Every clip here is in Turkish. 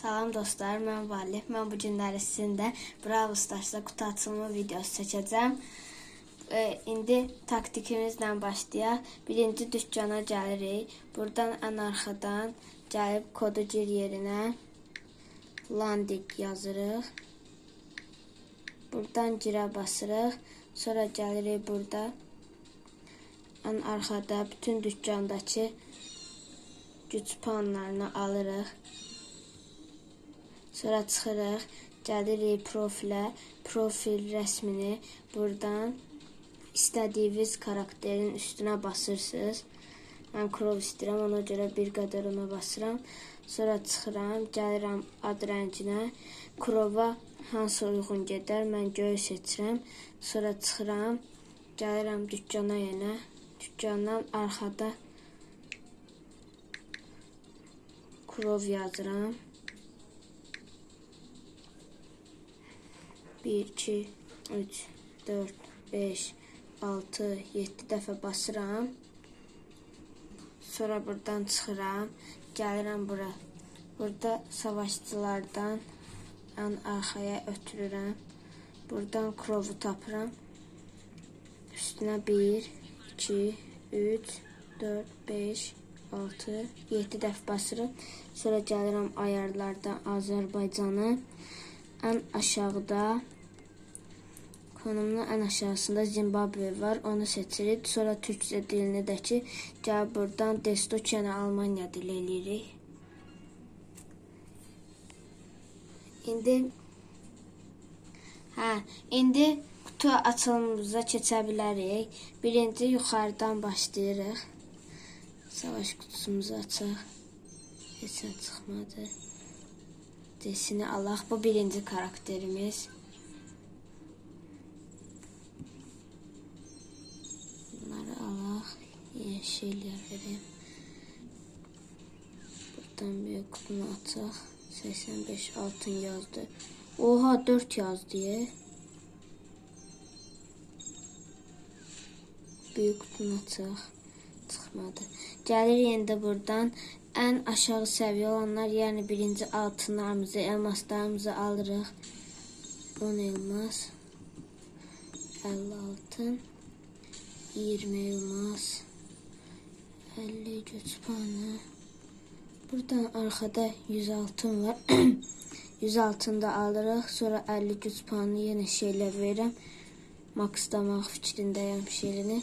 Salam dostlar, mən Valih. Mən bu günləri sizinlə Brawl Stars'da qutu açılma videosu çəkəcəm. E, indi taktikimizlə başlayaq. Birinci dükkana gəlirik. Buradan ən arxadan gəlib kodu gir yerinə landing yazırıq. Buradan girə basırıq. Sonra gəlirik burada. Ən arxada bütün dükkandakı güc puanlarını alırıq. Sonra çıxırıq, gəlirik profilə, profil rəsmini buradan istədiyiniz karakterin üstünə basırsınız. Mən Krov istəyirəm, ona görə bir qədər ona basıram. Sonra çıxıram, gəlirəm ad rənginə. Krova hansı uyğun gedər, mən göy seçirəm. Sonra çıxıram, gəlirəm dükkana yenə. Dükkandan arxada Krov yazıram. 1, 2, 3, 4, 5, 6, 7 dəfə basıram. Sonra buradan çıxıram. Gəlirəm bura. Burada savaşçılardan ən arxaya ötürürəm. Buradan krovu tapıram. Üstünə 1, 2, 3, 4, 5, 6, 7 dəfə basırım. Sonra gəlirəm ayarlardan Azərbaycanı. Ən aşağıda konumunun ən aşağısında Zimbabwe var. Onu seçirik. Sonra Türkçə dilini də ki, buradan Destoçyanı Almanya dili eləyirik. İndi hə, indi qutu açılımımıza keçə bilərik. Birinci yuxarıdan başlayırıq. Savaş qutusumuzu açaq. Heç nə çıxmadı. Desini alaq. Bu birinci karakterimiz. Bunları alaq. Yeşil verim. Buradan büyük kutunu açaq. 85 altın yazdı. Oha 4 yazdı ya. Büyük kutunu açaq. Çıxmadı. Gəlir yenə buradan ən aşağı səviyyə olanlar, yəni birinci altınlarımızı, elmaslarımızı alırıq. 10 elmas, 50 altın, 20 elmas, 50 güc puanı. Buradan arkada 100 altın var. 100 altın da alırıq. Sonra 50 güc puanı yenə şeylə verirəm. Maksdamaq fikrindəyəm şeyini.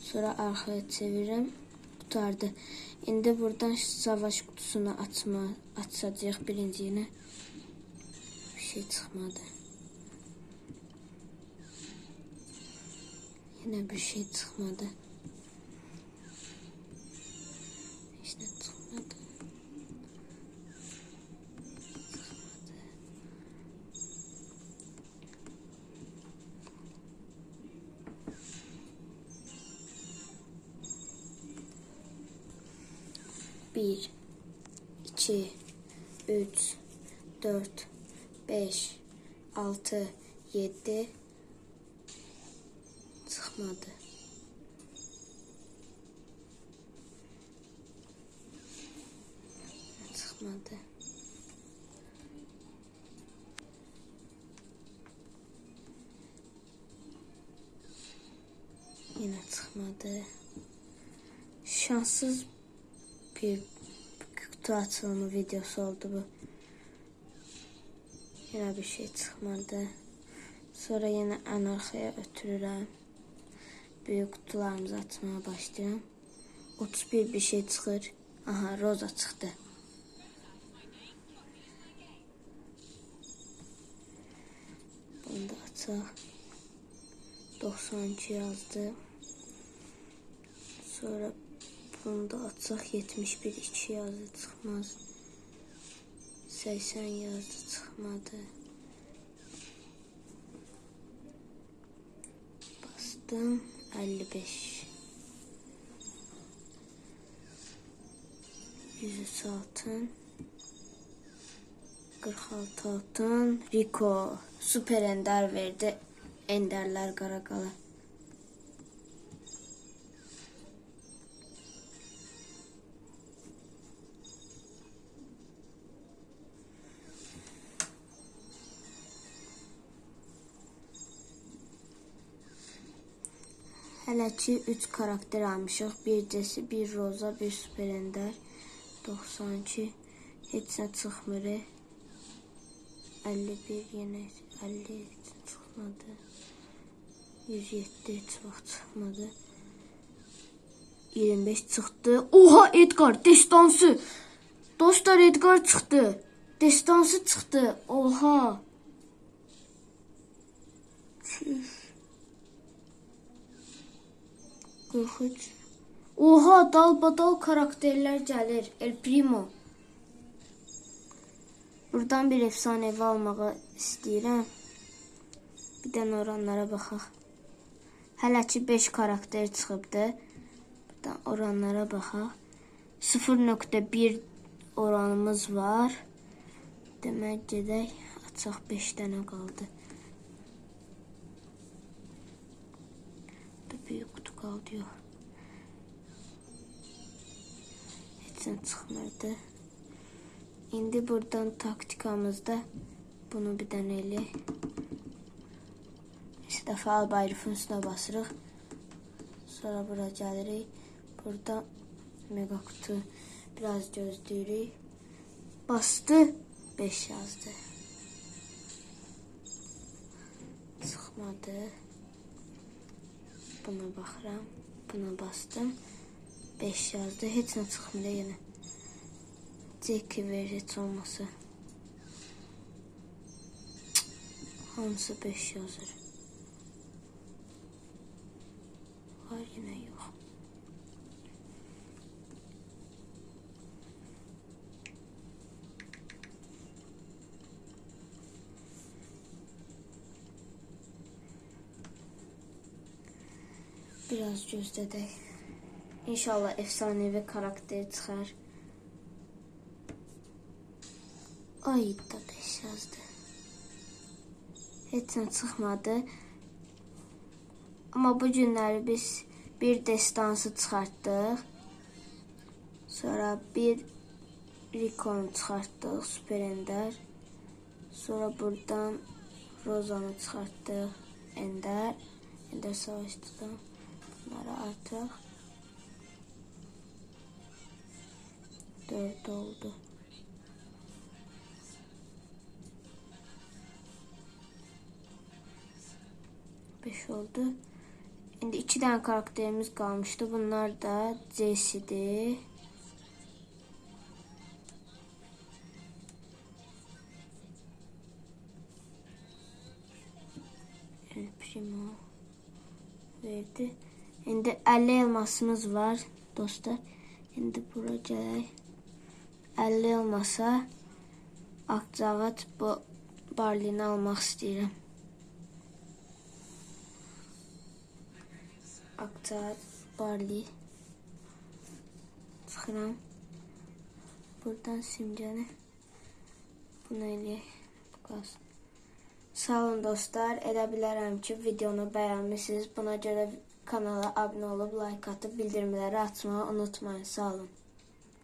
Sonra arkaya çevirirəm. Qutardı. İndi buradan savaş kutusunu açma açacağıq birinci yenə. Bir şey çıxmadı. Yine bir şey çıxmadı. 1 2 3 4 5 6 7 çıkmadı. Çıkmadı. Yine çıkmadı. Şanssız bir kutu açılımı videosu oldu bu. Yine bir şey çıkmadı. Sonra yine en arkaya ötürürəm. Büyük kutularımızı açmaya başlayıram. 31 bir şey çıxır. Aha, roza çıxdı. Bunu da açaq. 92 yazdı. Sonra bunu da açaq 71 2 yazdı çıxmaz. 80 yazdı çıxmadı. Bastım 55. 103 altın. 46 altın. Rico süper ender verdi. Enderler Karakalı. Hələ ki 3 karakter almışıq. Bir Jesse, bir Roza, bir Super Ender. 92 heç nə çıxmır. 51 yenə 50 heç çıxmadı. 107 heç vaxt çıxmadı. 25 çıxdı. Oha Edgar destansı. Dostlar Edgar çıxdı. Destansı çıxdı. Oha. Çüş. 43. Oha dalbadal karakterler gəlir. El Primo. Buradan bir efsanevi almağı istəyirəm. Bir dənə oranlara baxaq. Hələ ki 5 karakter çıxıbdı. Buradan oranlara baxaq. 0.1 oranımız var. Demək gedək. Açaq 5 dənə qaldı. Yok. Heç nə çıxmırdı. İndi buradan taktikamızda bunu bir elə. İki dəfə albayrifin üstünə basırıq. Sonra bura gəlirik. Burada mega kutu biraz gözləyirik. Bastı 5 yazdı. Çıxmadı. Buna baxıram. Buna bastım. 5 yazdı. Heç nə çıxmır yenə. Jackie ver heç olmasa. Hamısı 5 yazır. Biraz gözlədək. İnşallah efsanevi karakter çıxar. Ay da 5 yazdı. Heç nə çıxmadı. Amma bu günləri biz bir destansı çıxartdıq. Sonra bir Rikon çıxartdıq, Super Ender. Sonra buradan Rozanı çıxartdıq, Ender. Ender savaştıdan. Bunları artıq 4 oldu. Beş oldu. Şimdi iki tane karakterimiz kalmıştı. Bunlar da Jesse'di. El Primo verdi. Şimdi 50 elmasımız var dostlar. Şimdi bura gələk. 50 elmasa Akcavat bu barlini almaq istəyirəm. Akcavat barli çıxıram. Buradan simgəni bunu eləyək. Bu qalsın. Sağ olun dostlar. Elə bilərəm ki, videonu bəyənmisiniz. Buna görə kanala abunə olub, like atıb, bildirimləri açmağı unutmayın. Sağ olun.